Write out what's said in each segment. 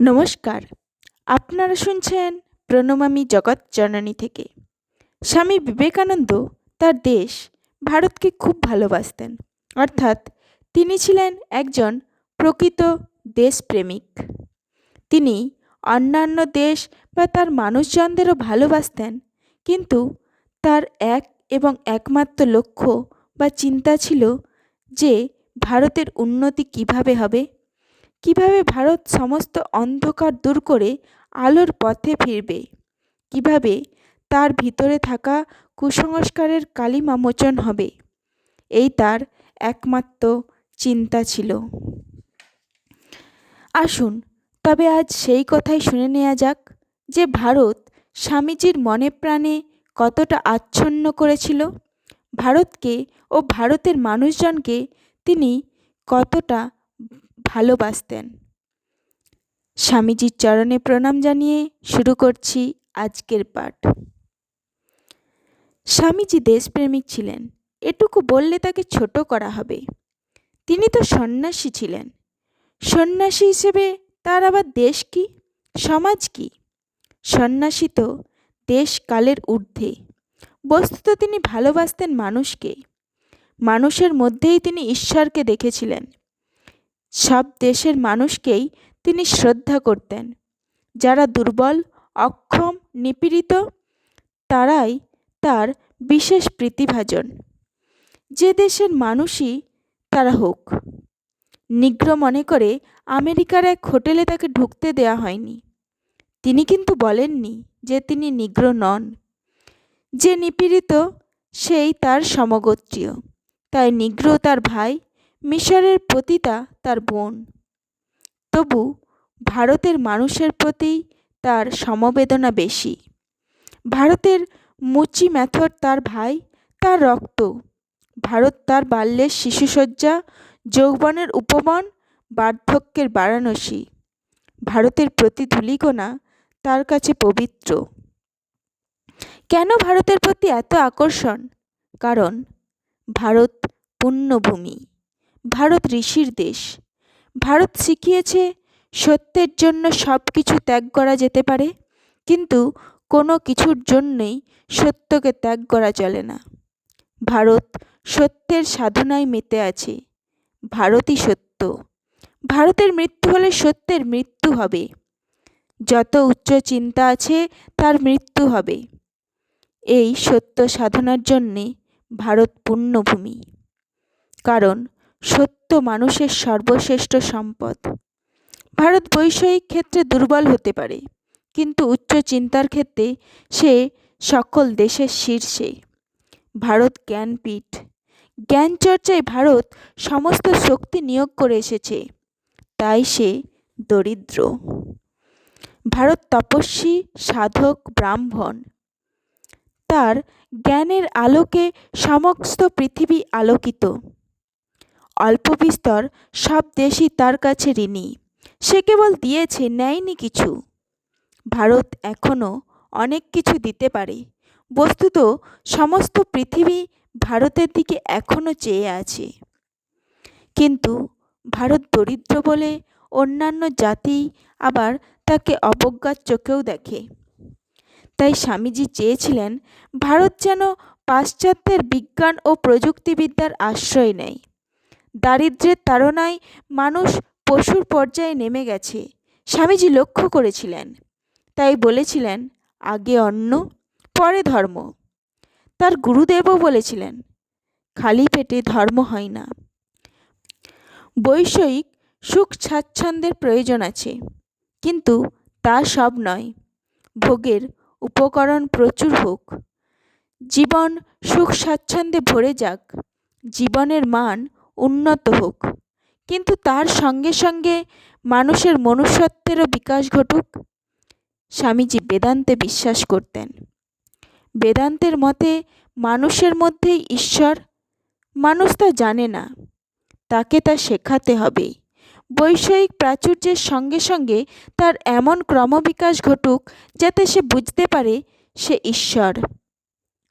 নমস্কার। আপনারা শুনছেন প্রণমামী জগৎ জননী থেকে। স্বামী বিবেকানন্দ তার দেশ ভারতকে খুব ভালোবাসতেন। অর্থাৎ তিনি ছিলেন একজন প্রকৃত দেশপ্রেমিক। তিনি অন্যান্য দেশ বা তার মানুষজনদেরও ভালোবাসতেন, কিন্তু তার এক এবং একমাত্র লক্ষ্য বা চিন্তা ছিল যে ভারতের উন্নতি কীভাবে হবে। কীভাবে ভারত সমস্ত অন্ধকার দূর করে আলোর পথে ফিরবে? কীভাবে তার ভিতরে থাকা কুসংস্কারের কালিমা মোচন হবে? এই তার একমাত্র চিন্তা ছিল। আসুন, তবে আজ সেই কথাই শুনে নেওয়া যাক যে ভারত স্বামীজির মনে প্রাণে কতটা আচ্ছন্ন করেছিল। ভারতকে ও ভারতের মানুষজনকে তিনি কতটা ভালোবাসতেন। স্বামীজির চরণে প্রণাম জানিয়ে শুরু করছি আজকের পাঠ। স্বামীজি দেশপ্রেমিক ছিলেন, এটুকু বললে তাকে ছোট করা হবে। তিনি তো সন্ন্যাসী ছিলেন। সন্ন্যাসী হিসেবে তার আবার দেশ কি? সমাজ কি? সন্ন্যাসী তো দেশ কালের ঊর্ধ্বে। বস্তুত তিনি ভালোবাসতেন মানুষকে। মানুষের মধ্যেই তিনি ঈশ্বরকে দেখেছিলেন। সব দেশের মানুষকেই তিনি শ্রদ্ধা করতেন। যারা দুর্বল, অক্ষম, নিপীড়িত, তারাই তার বিশেষ প্রীতিভাজন। যে দেশের মানুষই তারা হোক। নিগ্র মনে করে আমেরিকার এক হোটেলে তাকে ঢুকতে দেয়া হয়নি। তিনি কিন্তু বলেননি যে তিনি নিগ্র নন। যে নিপীড়িত, সেই তার সমগোত্রীয়। তাই নিগ্র তার ভাই মিশরের পতিতা তার বোন। তবু ভারতের মানুষের প্রতি তার সমবেদনা বেশি। ভারতের মুচি ম্যাথর তার ভাই, তার রক্ত। ভারত তার বাল্যের শিশুসজ্জা, যৌবনের উপবন বার্ধক্যের বারাণসী। ভারতের প্রতি ধূলিকণা তার কাছে পবিত্র। কেন ভারতের প্রতি এত আকর্ষণ? কারণ ভারত পুণ্যভূমি। ভারত ঋষির দেশ। ভারত শিখিয়েছে সত্যের জন্য সব কিছু ত্যাগ করা যেতে পারে, কিন্তু কোনো কিছুর জন্যই সত্যকে ত্যাগ করা চলে না। ভারত সত্যের সাধনায় মেতে আছে। ভারতই সত্য। ভারতের মৃত্যু হলে সত্যের মৃত্যু হবে। যত উচ্চ চিন্তা আছে, তার মৃত্যু হবে। এই সত্য সাধনার জন্যে ভারত পুণ্যভূমি কারণ সত্য মানুষের সর্বশ্রেষ্ঠ সম্পদ। ভারত বৈষয়িক ক্ষেত্রে দুর্বল হতে পারে, কিন্তু উচ্চ চিন্তার ক্ষেত্রে সে সকল দেশের শীর্ষে। ভারত জ্ঞানপীঠ। জ্ঞান চর্চায় ভারত সমস্ত শক্তি নিয়োগ করে এসেছে, তাই সে দরিদ্র। ভারত তপস্বী, সাধক, ব্রাহ্মণ। তার জ্ঞানের আলোকে সমস্ত পৃথিবী আলোকিত। অল্প বিস্তর, সব দেশই তার কাছে ঋণী। সে কেবল দিয়েছে, নেয়নি কিছু। ভারত এখনও অনেক কিছু দিতে পারে। বস্তুত সমস্ত পৃথিবী ভারতের দিকে এখনও চেয়ে আছে। কিন্তু ভারত দরিদ্র বলে অন্যান্য জাতি আবার তাকে অবজ্ঞার চোখেও দেখে। তাই স্বামীজি চেয়েছিলেন, ভারত যেন পাশ্চাত্যের বিজ্ঞান ও প্রযুক্তিবিদ্যার আশ্রয় নেয়। দারিদ্র্যের তাড়নায় মানুষ পশুর পর্যায়ে নেমে গেছে। স্বামীজি লক্ষ্য করেছিলেন। তাই বলেছিলেন, আগে অন্ন, পরে ধর্ম। তার গুরুদেবও বলেছিলেন, খালি পেটে ধর্ম হয় না। বৈষয়িক সুখ স্বাচ্ছন্দ্যের প্রয়োজন আছে, কিন্তু তা সব নয়। ভোগের উপকরণ প্রচুর হোক জীবন সুখ স্বাচ্ছন্দ্যে ভরে যাক। জীবনের মান উন্নত হোক। কিন্তু তার সঙ্গে সঙ্গে মানুষের মনুষ্যত্বেরও বিকাশ ঘটুক, স্বামীজি বেদান্তে বিশ্বাস করতেন। বেদান্তের মতে মানুষের মধ্যেই ঈশ্বর, মানুষ তা জানে না, তাকে তা শেখাতে হবে। বৈষয়িক প্রাচুর্যের সঙ্গে সঙ্গে তার এমন ক্রমবিকাশ ঘটুক যাতে সে বুঝতে পারে সে ঈশ্বর।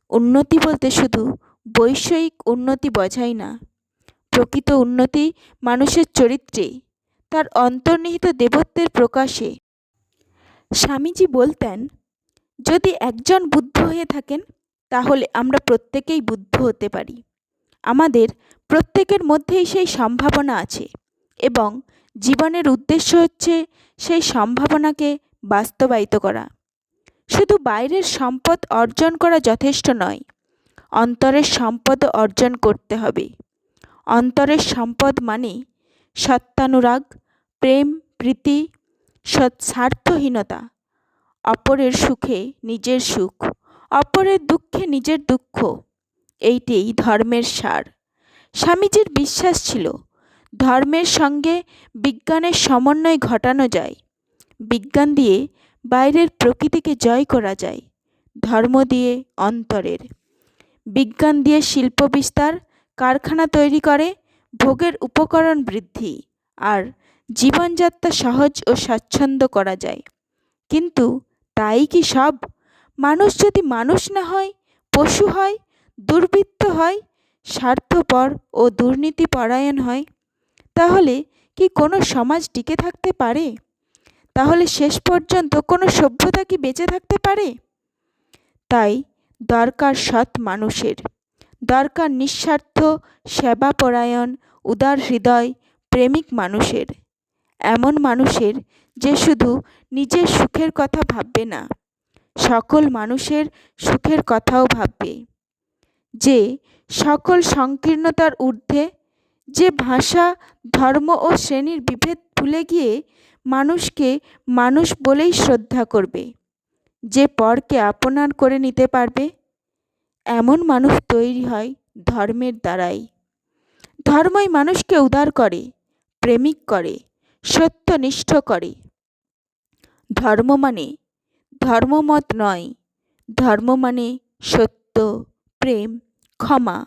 উন্নতি বলতে শুধু বৈষয়িক উন্নতি বোঝায় না। প্রকৃত উন্নতি মানুষের চরিত্রে, তার অন্তর্নিহিত দেবত্বের প্রকাশে। স্বামীজি বলতেন, যদি একজন বুদ্ধ হয়ে থাকেন, তাহলে আমরা প্রত্যেকেই বুদ্ধ হতে পারি। আমাদের প্রত্যেকের মধ্যেই সেই সম্ভাবনা আছে এবং জীবনের উদ্দেশ্য হচ্ছে সেই সম্ভাবনাকে বাস্তবায়িত করা। শুধু বাইরের সম্পদ অর্জন করা যথেষ্ট নয়, অন্তরের সম্পদও অর্জন করতে হবে। অন্তরের সম্পদ মানে সত্যানুরাগ, প্রেম, প্রীতি স্বার্থহীনতা অপরের সুখে নিজের সুখ, অপরের দুঃখে নিজের দুঃখ। এইটিই ধর্মের সার। স্বামীজির বিশ্বাস ছিল, ধর্মের সঙ্গে বিজ্ঞানের সমন্বয় ঘটানো যায়। বিজ্ঞান দিয়ে বাইরের প্রকৃতিকে জয় করা যায়, ধর্ম দিয়ে অন্তরের। বিজ্ঞান দিয়ে শিল্প বিস্তার কারখানা তৈরি করে, ভোগের উপকরণ বৃদ্ধি আর জীবনযাত্রা সহজ ও স্বাচ্ছন্দ্য করা যায়। কিন্তু তাই কি সব? মানুষ যদি মানুষ না হয়, পশু হয়, দুর্বৃত্ত হয়, স্বার্থপর ও দুর্নীতিপরায়ণ হয়, তাহলে কি কোনো সমাজ টিকে থাকতে পারে? তাহলে শেষ পর্যন্ত কোনো সভ্যতা কি বেঁচে থাকতে পারে? তাই দরকার সৎ মানুষের। দরকার নিঃস্বার্থ, সেবাপরায়ণ, উদার হৃদয়, প্রেমিক মানুষের। এমন মানুষের যে শুধু নিজের সুখের কথা ভাববে না, সকল মানুষের সুখের কথাও ভাববে। যে সকল সংকীর্ণতার ঊর্ধ্বে, যে ভাষা, ধর্ম ও শ্রেণির বিভেদ ভুলে গিয়ে মানুষকে মানুষ বলেই শ্রদ্ধা করবে। যে পরকে আপনার করে নিতে পারবে এমন মানুষ তৈরি হয় ধর্মের দ্বারাই। ধর্মই মানুষকে উদার করে, প্রেমিক করে, সত্যনিষ্ঠ করে। ধর্ম মানে ধর্মমত নয়, ধর্ম মানে সত্য, প্রেম, ক্ষমা,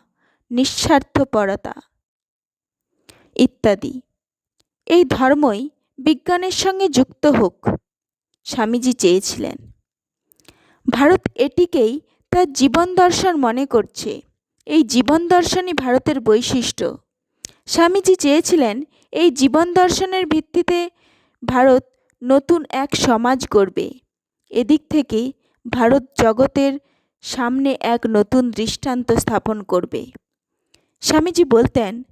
নিঃস্বার্থপরতা ইত্যাদি। এই ধর্মই বিজ্ঞানের সঙ্গে যুক্ত হোক, স্বামীজি চেয়েছিলেন। ভারত এটিকেই তার জীবন দর্শন মনে করছে। এই জীবন দর্শনই ভারতের বৈশিষ্ট্য। স্বামীজি চেয়েছিলেন এই জীবন দর্শনের ভিত্তিতে ভারত নতুন এক সমাজ গড়বে। এদিক থেকে ভারত জগতের সামনে এক নতুন দৃষ্টান্ত স্থাপন করবে। স্বামীজি বলতেন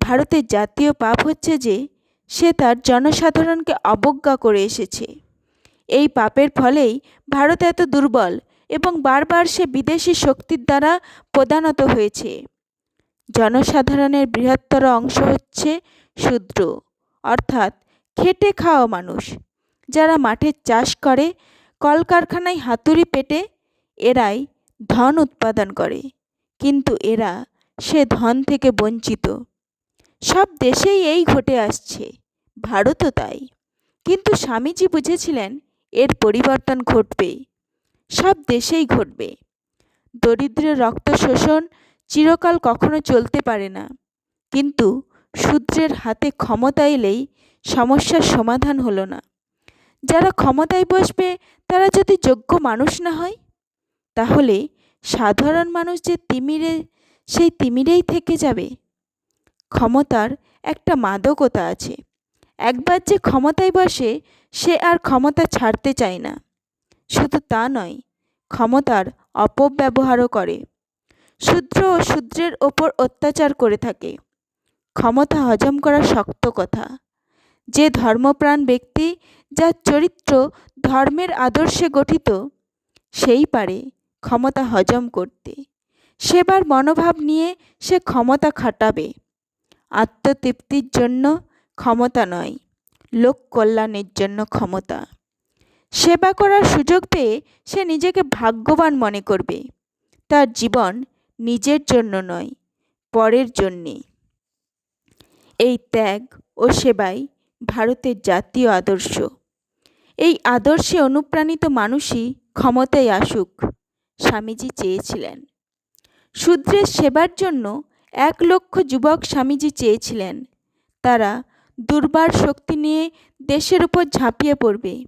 ভারতের জাতীয় পাপ হচ্ছে যে, সে তার জনসাধারণকে অবজ্ঞা করে এসেছে। এই পাপের ফলেই ভারত এত দুর্বল এবং বারবার সে বিদেশি শক্তির দ্বারা প্রদানত হয়েছে। জনসাধারণের বৃহত্তর অংশ হচ্ছে শূদ্র, অর্থাৎ খেটে খাওয়া মানুষ। যারা মাঠে চাষ করে, কলকারখানায় হাতুড়ি পেটে, এরাই ধন উৎপাদন করে। কিন্তু এরা সে ধন থেকে বঞ্চিত। সব দেশেই এই ঘটে আসছে, ভারতও তাই। কিন্তু স্বামীজি বুঝেছিলেন, এর পরিবর্তন ঘটবে। সব দেশেই ঘটবে। দরিদ্রের রক্ত শোষণ চিরকাল কখনো চলতে পারে না। কিন্তু শূদ্রের হাতে ক্ষমতা এলেই সমস্যার সমাধান হলো না। যারা ক্ষমতায় বসবে, তারা যদি যোগ্য মানুষ না হয়? তাহলে সাধারণ মানুষ যে তিমিরে, সেই তিমিরেই থেকে যাবে। ক্ষমতার একটা মাদকতা আছে। একবার যে ক্ষমতায় বসে, সে আর ক্ষমতা ছাড়তে চায় না। শুধু তা নয়, ক্ষমতার অপব্যবহারও করে। শূদ্র ও শূদ্রের ওপর অত্যাচার করে থাকে। ক্ষমতা হজম করা শক্ত কথা। যে ধর্মপ্রাণ ব্যক্তি যার চরিত্র, ধর্মের আদর্শে গঠিত, সেই পারে ক্ষমতা হজম করতে। সেবার মনোভাব নিয়ে সে ক্ষমতা খাটাবে। আত্মতৃপ্তির জন্য ক্ষমতা নয় লোক কল্যাণের জন্য ক্ষমতা। সেবা করার সুযোগ পেয়ে সে নিজেকে ভাগ্যবান মনে করবে। তার জীবন নিজের জন্য নয়, পরের জন্যে। এই ত্যাগ ও সেবাই ভারতের জাতীয় আদর্শ। এই আদর্শে অনুপ্রাণিত মানুষই ক্ষমতায় আসুক, স্বামীজি চেয়েছিলেন। শূদ্রের সেবার জন্য এক লক্ষ যুবক স্বামীজি চেয়েছিলেন। তারা দুর্বার শক্তি নিয়ে দেশের উপর ঝাঁপিয়ে পড়বে।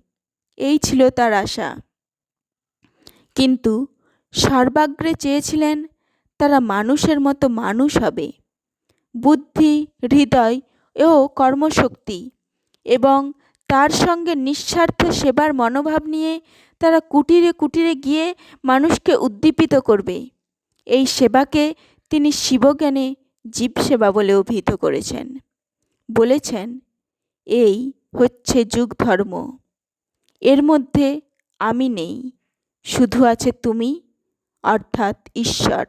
এই ছিল তার আশা। কিন্তু সর্বাগ্রে চেয়েছিলেন তারা মানুষের মতো মানুষ হবে। বুদ্ধি, হৃদয় ও কর্মশক্তি এবং তার সঙ্গে নিঃস্বার্থ সেবার মনোভাব নিয়ে তারা কুটিরে কুটিরে গিয়ে মানুষকে উদ্দীপিত করবে। এই সেবাকে তিনি শিবজ্ঞানে জীবসেবা বলে অভিহিত করেছেন। বলেছেন, এই হচ্ছে যুগ ধর্ম এর মধ্যে আমি নেই, শুধু আছে তুমি, অর্থাৎ ঈশ্বর।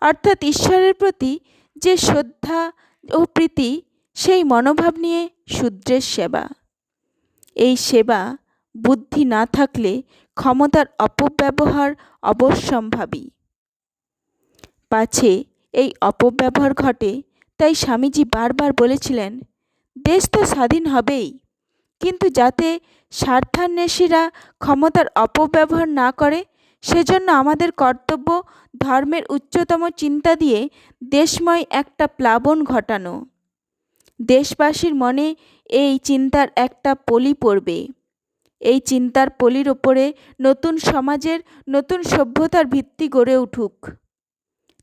অর্থাৎ ঈশ্বরের প্রতি যে শ্রদ্ধা ও প্রীতি, সেই মনোভাব নিয়ে শূদ্রের সেবা। এই সেবা বুদ্ধি না থাকলে ক্ষমতার অপব্যবহার অবশ্যম্ভাবী। পাছে এই অপব্যবহার ঘটে, তাই স্বামীজি বারবার বলেছিলেন, দেশ তো স্বাধীন হবেই, কিন্তু যাতে স্বার্থান্বেষীরা ক্ষমতার অপব্যবহার না করে, সেজন্য আমাদের কর্তব্য ধর্মের উচ্চতম চিন্তা দিয়ে দেশময় একটা প্লাবন ঘটানো। দেশবাসীর মনে এই চিন্তার একটা পলি পড়বে। এই চিন্তার পলির ওপরে নতুন সমাজের নতুন সভ্যতার ভিত্তি গড়ে উঠুক।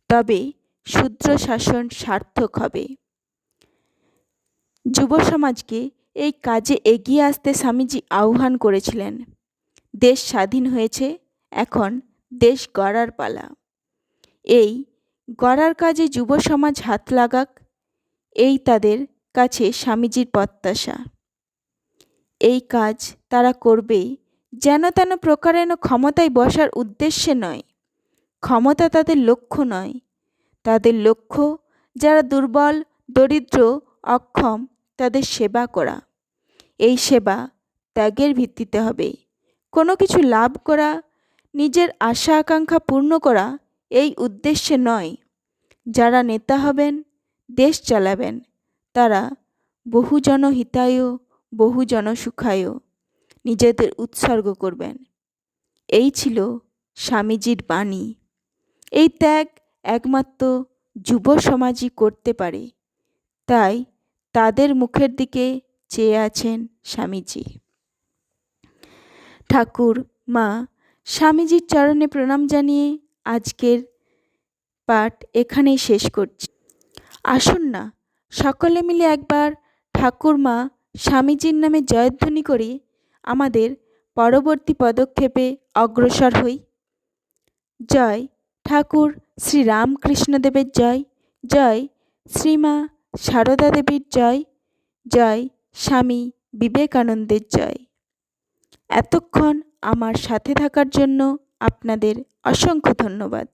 তবে শূদ্র শাসন সার্থক হবে। যুব সমাজকে এই কাজে এগিয়ে আসতে স্বামীজি আহ্বান করেছিলেন। দেশ স্বাধীন হয়েছে, এখন দেশ গড়ার পালা। এই গড়ার কাজে যুব সমাজ হাত লাগাক, এই তাদের কাছে স্বামীজির প্রত্যাশা। এই কাজ তারা করবে যেন তেন প্রকারেণ ক্ষমতায় বসার উদ্দেশ্যে নয়। ক্ষমতা তাদের লক্ষ্য নয়। তাদের লক্ষ্য, যারা দুর্বল, দরিদ্র, অক্ষম, তাদের সেবা করা। এই সেবা ত্যাগের ভিত্তিতে হবে। কোনো কিছু লাভ করা, নিজের আশা আকাঙ্ক্ষা পূর্ণ করা এই উদ্দেশ্যে নয়। যারা নেতা হবেন, দেশ চালাবেন, তারা বহুজন হিতায় বহুজন সুখায় নিজেদের উৎসর্গ করবেন। এই ছিল স্বামীজির বাণী। এই ত্যাগ একমাত্র যুব সমাজই করতে পারে। তাই তাদের মুখের দিকে চেয়ে আছেন স্বামীজি। ঠাকুর, মা, স্বামীজির চরণে প্রণাম জানিয়ে আজকের পাঠ এখানেই শেষ করছি। আসুন না, সকলে মিলে একবার ঠাকুর, মা, স্বামীজির নামে জয়ধ্বনি করে, আমাদের পরবর্তী পদক্ষেপে অগ্রসর হই। জয় ঠাকুর শ্রী রামকৃষ্ণদেবের জয় জয় শ্রীমা সারদা দেবীর জয় জয় স্বামী বিবেকানন্দের জয়। এতক্ষণ আমার সাথে থাকার জন্য আপনাদের অসংখ্য ধন্যবাদ।